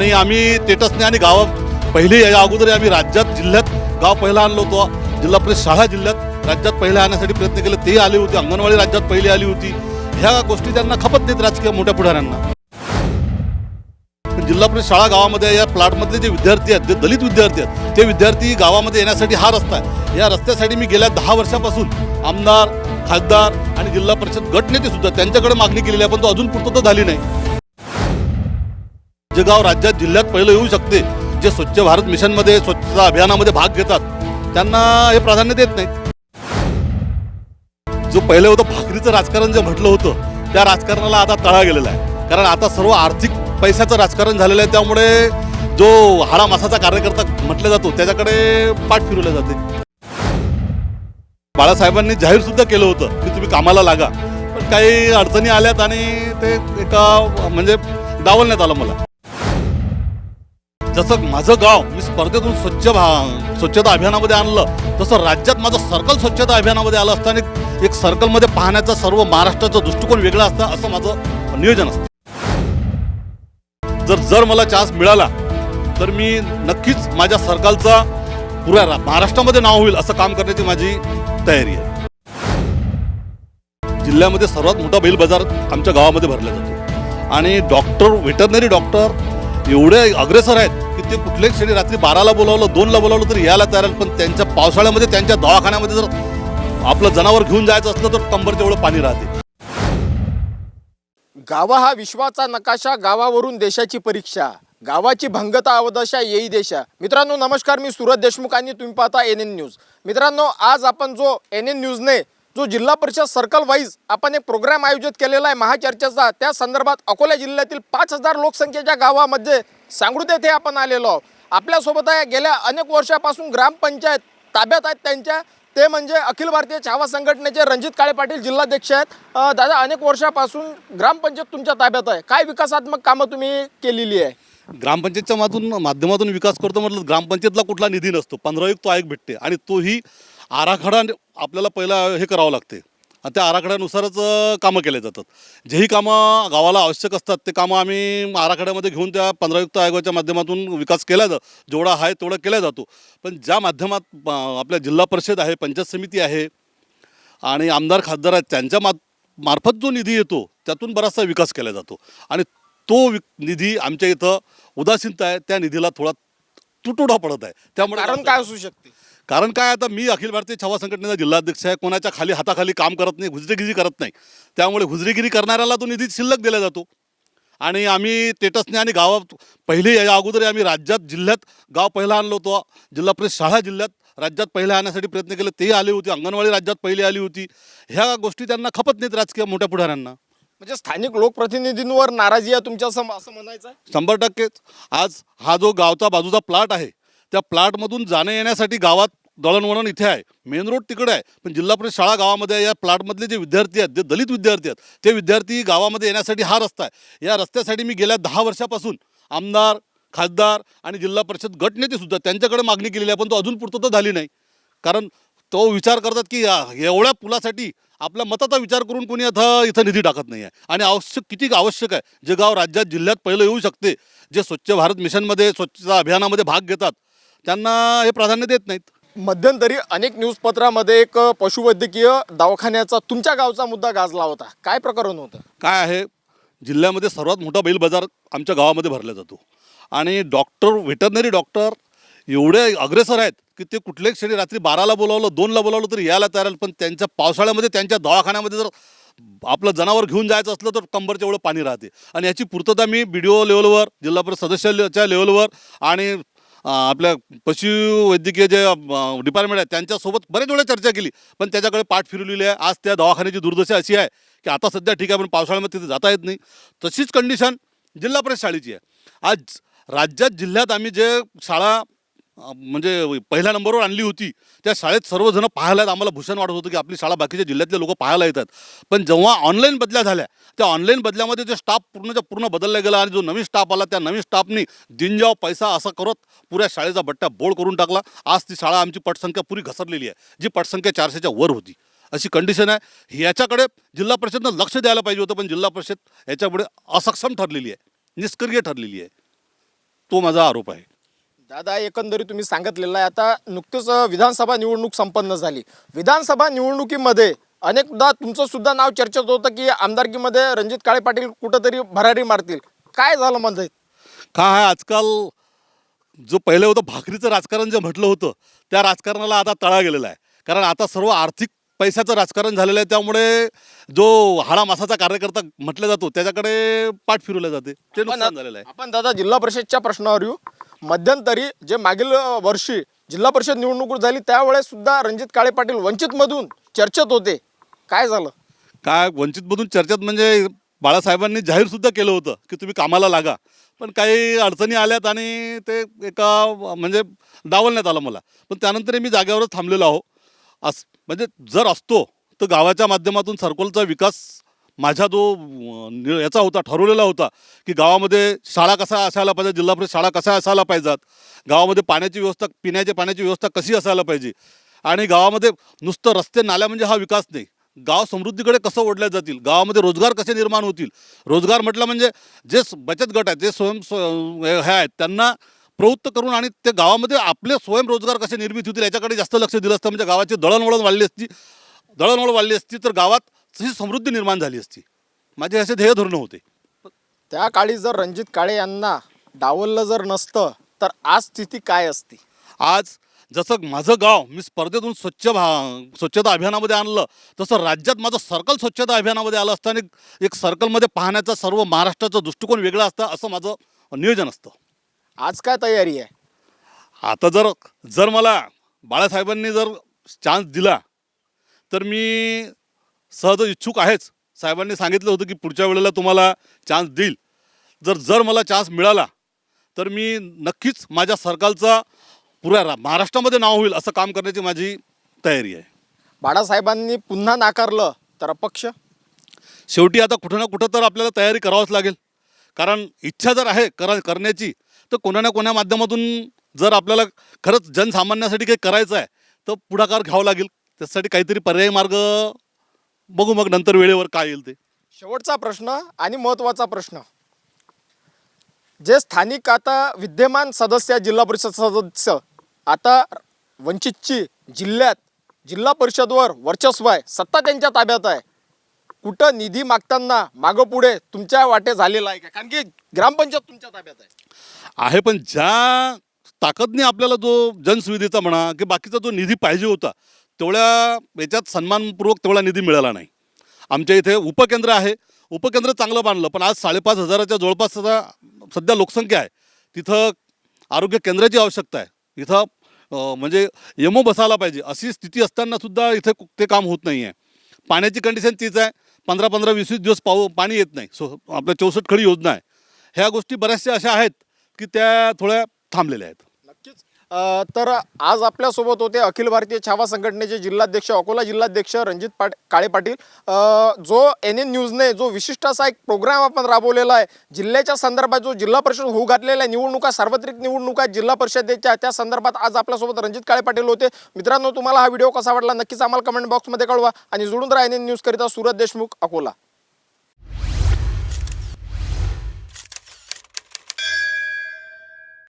आणि आम्ही स्टेटसने आणि गावात पहिले या अगोदर आम्ही राज्यात जिल्ह्यात गाव पहिला आणलो होतो. जिल्हा परिषद शाळा जिल्ह्यात राज्यात पहिले आणण्यासाठी प्रयत्न केले. ते आले होते. अंगणवाडी राज्यात पहिली आली होती. ह्या गोष्टी त्यांना खपत देत राजकीय मोठ्या पुढाऱ्यांना. जिल्हा परिषद शाळा गावामध्ये या प्लॉटमधले जे विद्यार्थी आहेत जे दलित विद्यार्थी आहेत ते विद्यार्थी गावामध्ये येण्यासाठी हा रस्ता आहे. या रस्त्यासाठी मी गेल्या दहा वर्षापासून आमदार खासदार आणि जिल्हा परिषद गटनेते सुद्धा त्यांच्याकडे मागणी केलेली आहे पण तो अजून पूर्तता झाली नाही. गाव राज्यात जिल्ह्यात पहिलं येऊ शकते. जे स्वच्छ भारत मिशनमध्ये स्वच्छता अभियानामध्ये भाग घेतात त्यांना हे प्राधान्य देत नाही जो पहिले होतं भाकरीचं राजकारण जे म्हटलं होतं त्या राजकारणाला आता तळा गेलेला आहे. कारण आता सर्व आर्थिक पैशाचं राजकारण झालेलं आहे त्यामुळे जो हाडा मासाचा कार्यकर्ता म्हटलं जातो त्याच्याकडे पाठ फिरवले जाते. बाळासाहेबांनी जाहीर सुद्धा केलं होतं की तुम्ही कामाला लागा. पण काही अडचणी आल्यात आणि ते एका म्हणजे डावलण्यात आलं मला. जसं माझं गाव मी स्पर्धेतून स्वच्छ भा स्वच्छता अभियानामध्ये आणलं तसं राज्यात माझं सर्कल स्वच्छता अभियानामध्ये आलं असतं आणि एक सर्कलमध्ये पाहण्याचा सर्व महाराष्ट्राचा दृष्टिकोन वेगळा असतं असं माझं नियोजन असतं. जर जर मला चान्स मिळाला तर मी नक्कीच माझ्या सरकारचा पुऱ्या रा- महाराष्ट्रामध्ये नाव होईल असं काम करण्याची माझी तयारी आहे. जिल्ह्यामध्ये सर्वात मोठा बैल बाजार आमच्या गावामध्ये भरला जातो. आणि डॉक्टर व्हेटरनरी डॉक्टर एवढे अग्रेसर आहेत की ते कुठल्याही क्षणी रात्री बाराला बोलावलं दोनला बोलावलं तरी यायला तयार पण त्यांच्या पावसाळ्यामध्ये त्यांच्या दवाखान्यामध्ये जर आपलं जनावर घेऊन जायचं असलं तर कंबरच्या एवढं पाणी राहते. गावा हा विश्वाचा नकाशा गावावरून देशाची परीक्षा. गावाची भंगता अवदशा येई देशा. मित्रांनो नमस्कार मी सुरत देशमुख आणि तुम्ही पाहता एन एन न्यूज. मित्रांनो आज आपण जो एन एन न्यूजने जो जिल्हा परिषद सर्कल वाईज आपण एक प्रोग्राम आयोजित केलेला आहे महाचर्चेचा त्या संदर्भात अकोला जिल्ह्यातील पाच हजार लोकसंख्येच्या गावामध्ये सांगृत येथे आपण आलेलो आहोत. आपल्यासोबत आहे गेल्या अनेक वर्षापासून ग्रामपंचायत ताब्यात आहेत त्यांच्या ते म्हणजे अखिल भारतीय छावा संघटनेचे रणजित काळे पाटील जिल्हाध्यक्ष आहेत. दादा अनेक वर्षापासून ग्रामपंचायत तुमच्या ताब्यात आहे. काय विकासात्मक कामं तुम्ही केलेली आहे? ग्रामपंचायतच्या मातून माध्यमातून विकास करतो म्हटलं ग्रामपंचायतला कुठला निधी नसतो. पंधरा एक तो आयोग भेटते आणि तोही आराखडा आपल्याला पहिला हे करावं लागते. आणि त्या आराखड्यानुसारच कामं केले जातात. जेही कामं गावाला आवश्यक असतात ते कामं आम्ही आराखड्यामध्ये घेऊन त्या पंधरायुक्त आयोगाच्या माध्यमातून विकास केला जातो जेवढा आहे तेवढा केला जातो. पण ज्या माध्यमात आपल्या जिल्हा परिषद आहे पंचायत समिती आहे आणि आमदार खासदार आहेत त्यांच्या मा मार्फत जो निधी येतो त्यातून बराचसा विकास केला जातो. आणि तो वि निधी आमच्या इथं उदासीनता आहे त्या निधीला थोडा तुटवडा पडत आहे. त्यामुळे कारण काय असू शकते? कारण काय आता मी अखिल भारतीय छावा संघटनेचा जिल्हाध्यक्ष आहे कोणाच्या खाली हाताखाली काम करत नाही हुजरेगिरी करत नाही. त्यामुळे हुजरेगिरी करणाऱ्याला तो निधी शिल्लक दिला जातो. आणि आम्ही स्टेटसने आणि गावात पहिले या अगोदर आम्ही राज्यात जिल्ह्यात गाव पहिला आणलो होतो. जिल्हा परिषद शाळा जिल्ह्यात राज्यात पहिला आणण्यासाठी प्रयत्न केले ते आले होते. अंगणवाडी राज्यात पहिली आली होती. ह्या गोष्टी त्यांना खपत नाहीत राजकीय मोठ्या पुढाऱ्यांना. म्हणजे स्थानिक लोकप्रतिनिधींवर नाराजी आहे तुमच्या सम असं म्हणायचं आहे? शंभर टक्केच. आज हा जो गावचा बाजूचा प्लॉट आहे त्या प्लॉटमधून जाण्या येण्यासाठी गावात दळणवळण इथे आहे. मेन रोड तिकडे आहे. पण जिल्हा परिषद शाळा गावामध्ये या प्लॉटमधले जे विद्यार्थी आहेत जे दलित विद्यार्थी आहेत ते विद्यार्थी गावामध्ये येण्यासाठी हा रस्ता आहे. या रस्त्यासाठी मी गेल्या दहा वर्षापासून आमदार खासदार आणि जिल्हा परिषद गटनेतेसुद्धा त्यांच्याकडे मागणी केलेली आहे. पण तो अजून पूर्तता झाली नाही. कारण तो विचार करतात की एवढ्या पुलासाठी आपल्या मताचा विचार करून कोणी आता इथं निधी टाकत नाही आहे आणि आवश्यक किती आवश्यक आहे जे गाव राज्यात जिल्ह्यात पहिलं येऊ शकते जे स्वच्छ भारत मिशनमध्ये स्वच्छता अभियानामध्ये भाग घेतात त्यांना हे प्राधान्य देत नाहीत. मध्यंतरी अनेक न्यूजपत्रामध्ये एक पशुवैद्यकीय दवाखान्याचा तुमच्या गावचा मुद्दा गाजला होता. काय प्रकरण होतं? काय आहे? जिल्ह्यामध्ये सर्वात मोठा बैल बाजार आमच्या गावामध्ये भरला जातो. आणि डॉक्टर व्हेटरनरी डॉक्टर एवढे अग्रेसर आहेत की ते कुठल्याही क्षणी रात्री बाराला बोलावलं दोनला बोलावलं तरी यायला तयार पण त्यांच्या पावसाळ्यामध्ये त्यांच्या दवाखान्यामध्ये जर आपलं जनावर घेऊन जायचं असलं तर कंबरच्या एवढं पाणी राहते. आणि याची पूर्तता मी बी डी ओ लेवलवर जिल्हा परिषद सदस्याच्या लेवलवर आणि आपल्या पशुवैद्यकीय जे डिपार्टमेंट आहे त्यांच्यासोबत बरेच वेळा चर्चा केली. पण त्याच्याकडे पाठ फिरवलेली आहे. आज त्या दवाखान्याची दुर्दशा अशी आहे की आता सध्या ठीक आहे पण पावसाळ्यामध्ये तिथे जाता येत नाही. तशीच कंडिशन जिल्हा परिषद शाळेची आहे. आज राज्यात जिल्ह्यात आम्ही जे शाळा म्हणजे पहिल्या नंबरवर आणली होती. त्या शाळेत सर्वजण पाहायला आहेत आम्हाला भूषण वाटत होतं की आपली शाळा बाकीच्या जिल्ह्यातले लोक पाहायला येतात. पण जेव्हा ऑनलाईन बदल्या झाल्या त्या ऑनलाईन बदल्यामध्ये जो स्टाफ पूर्णच्या पूर्ण बदलला गेला आणि जो नवीन स्टाफ आला त्या नवीन स्टाफनी दिनजाव पैसा असं करत पुऱ्या शाळेचा बट्ट्या बोळ करून टाकला. आज ती शाळा आमची पटसंख्या पुरी घसरलेली आहे जी पटसंख्या चारशेच्या वर होती. अशी कंडिशन आहे. याच्याकडे जिल्हा परिषदनं लक्ष द्यायला पाहिजे होतं पण जिल्हा परिषद याच्यापुढे असक्षम ठरलेली आहे निष्क्रिय ठरलेली आहे. तो माझा आरोप आहे. दादा एकंदरीत तुम्ही सांगितलेलं आहे. आता नुकतीच विधानसभा निवडणूक संपन्न झाली. विधानसभा निवडणुकीमध्ये अनेकदा तुमचं सुद्धा नाव चर्चेत होतं की आमदारकीमध्ये रणजित काळे पाटील कुठंतरी भरारी मारतील. काय झालं म्हणजे का आहे आजकाल जो पहिले होतं भाकरीचं राजकारण जे म्हटलं होतं त्या राजकारणाला आता तळा गेलेला आहे. कारण आता सर्व आर्थिक पैशाचं राजकारण झालेलं आहे. त्यामुळे जो हाडा मासाचा कार्यकर्ता म्हटला जातो त्याच्याकडे पाठ फिरवल्या जाते. ते नुकसान झालेलं आहे. आपण दादा जिल्हा परिषदच्या प्रश्नावर येऊ. मध्यंतरी जे मागील वर्षी जिल्हा परिषद निवडणूक झाली त्यावेळेस सुद्धा रणजित काळे पाटील वंचितमधून चर्चेत होते. काय झालं? काय वंचितमधून चर्चेत म्हणजे बाळासाहेबांनी जाहीर सुद्धा केलं होतं की तुम्ही कामाला लागा. पण काही अडचणी आल्यात आणि ते एका म्हणजे डावलण्यात आलं मला. पण त्यानंतर मी जागेवरच थांबलेलो आहो. अस म्हणजे जर असतो तर गावाच्या माध्यमातून सर्कलचा विकास माझा जो नि- याचा होता ठरवलेला होता की गावामध्ये शाळा कसा असायला पाहिजे जिल्हा परिषद शाळा कसा असायला पाहिजेत गावामध्ये पाण्याची व्यवस्था पिण्याच्या पाण्याची व्यवस्था कशी असायला पाहिजे आणि गावामध्ये नुसतं रस्ते नाल्या म्हणजे हा विकास नाही. गाव समृद्धीकडे कसं ओढल्या जातील गावामध्ये रोजगार कसे निर्माण होतील रोजगार म्हटलं म्हणजे जे बचत गट आहेत जे स्वयं स्व- हे आहेत त्यांना प्रवृत्त करून आणि ते गावामध्ये आपले स्वयंरोजगार कसे निर्मित होतील याच्याकडे जास्त लक्ष दिलं असतं म्हणजे गावाची दळणवळण वाढली असती दळणवळण वाढली असती तर गावात तशी समृद्धी निर्माण झाली असती. माझे असे ध्येय धोरणं होते. त्या काळी जर रणजित काळे यांना डावललं जर नसतं तर आज स्थिती काय असती? आज जसं माझं गाव मी स्पर्धेतून स्वच्छ भा स्वच्छता अभियानामध्ये आणलं तसं राज्यात माझं सर्कल स्वच्छता अभियानामध्ये आलं असतं आणि एक सर्कलमध्ये पाहण्याचा सर्व महाराष्ट्राचा दृष्टिकोन वेगळा असतं असं माझं नियोजन असतं. आज काय तयारी आहे? आता जर जर मला बाळासाहेबांनी जर चान्स दिला तर मी सहज इच्छुक आहेच. साहेबांनी सांगितलं होतं की पुढच्या वेळेला तुम्हाला चान्स देईल. जर जर मला चान्स मिळाला तर मी नक्कीच माझ्या सरकारचा पुऱ्या रा- महाराष्ट्रामध्ये नाव होईल असं काम करण्याची माझी तयारी आहे. बाळासाहेबांनी पुन्हा नाकारलं तर अपक्ष? शेवटी आता कुठं ना कुठं तर आपल्याला तयारी करावंच लागेल. कारण इच्छा जर आहे करा करण्याची तर कोणा ना कोण्या माध्यमातून जर आपल्याला खरंच जनसामान्यासाठी काही करायचं आहे तर पुढाकार घ्यावा लागेल. त्यासाठी काहीतरी पर्यायी मार्ग बघू मग नंतर वेळेवर काय येईल ते. शेवटचा प्रश्न आणि महत्त्वाचा प्रश्न. जे स्थानिक आता विद्यमान सदस्य जिल्हा परिषद सदस्य आता वंचितची जिल्ह्यात जिल्हा परिषदवर वर्चस्व आहे सत्ता त्यांच्या ताब्यात आहे. कुठं निधी मागताना मागं पुढे तुमच्या वाटे झालेला आहे का? कारण की ग्रामपंचायत तुमच्या ताब्यात आहे. आहे पण ज्या ताकदने आपल्याला जो जनसुविधेचा म्हणा की बाकीचा जो निधी पाहिजे होता तेवढ्या याच्यात सन्मानपूर्वक तेवढा निधी मिळाला नाही. आमच्या इथे उपकेंद्र आहे. उपकेंद्र चांगलं बांधलं पण आज साडेपाच हजाराच्या जवळपास सध्या सध्या लोकसंख्या आहे. तिथं आरोग्य केंद्राची आवश्यकता आहे. इथं म्हणजे यमो बसायला पाहिजे. अशी स्थिती असतानासुद्धा इथे ते काम होत नाही आहे पाण्याची कंडिशन तीच आहे. पंधरा पंधरा वीस वीस दिवस पाऊ पाणी येत नाही. सो आपल्या चौसष्ट खडी योजना आहे. ह्या गोष्टी बऱ्याचशा अशा आहेत की त्या थोड्या थांबलेल्या आहेत. तर आज आपल्यासोबत होते अखिल भारतीय छावा संघटनेचे जिल्हाध्यक्ष अकोला जिल्हाध्यक्ष रणजित पाट काळे पाटील. जो एन एन न्यूजने जो विशिष्ट असा एक प्रोग्राम आपण राबवलेला आहे जिल्ह्याच्या संदर्भात जो जिल्हा परिषद होऊ घातलेला आहे निवडणुका सार्वत्रिक निवडणुका जिल्हा परिषदेच्या त्या संदर्भात आज आपल्यासोबत रणजित काळे पाटील होते. मित्रांनो तुम्हाला हा व्हिडिओ कसा वाटला नक्कीच आम्हाला कमेंट बॉक्समध्ये कळवा आणि जुळून राहा एन एन न्यूजकरिता सुरत देशमुख अकोला.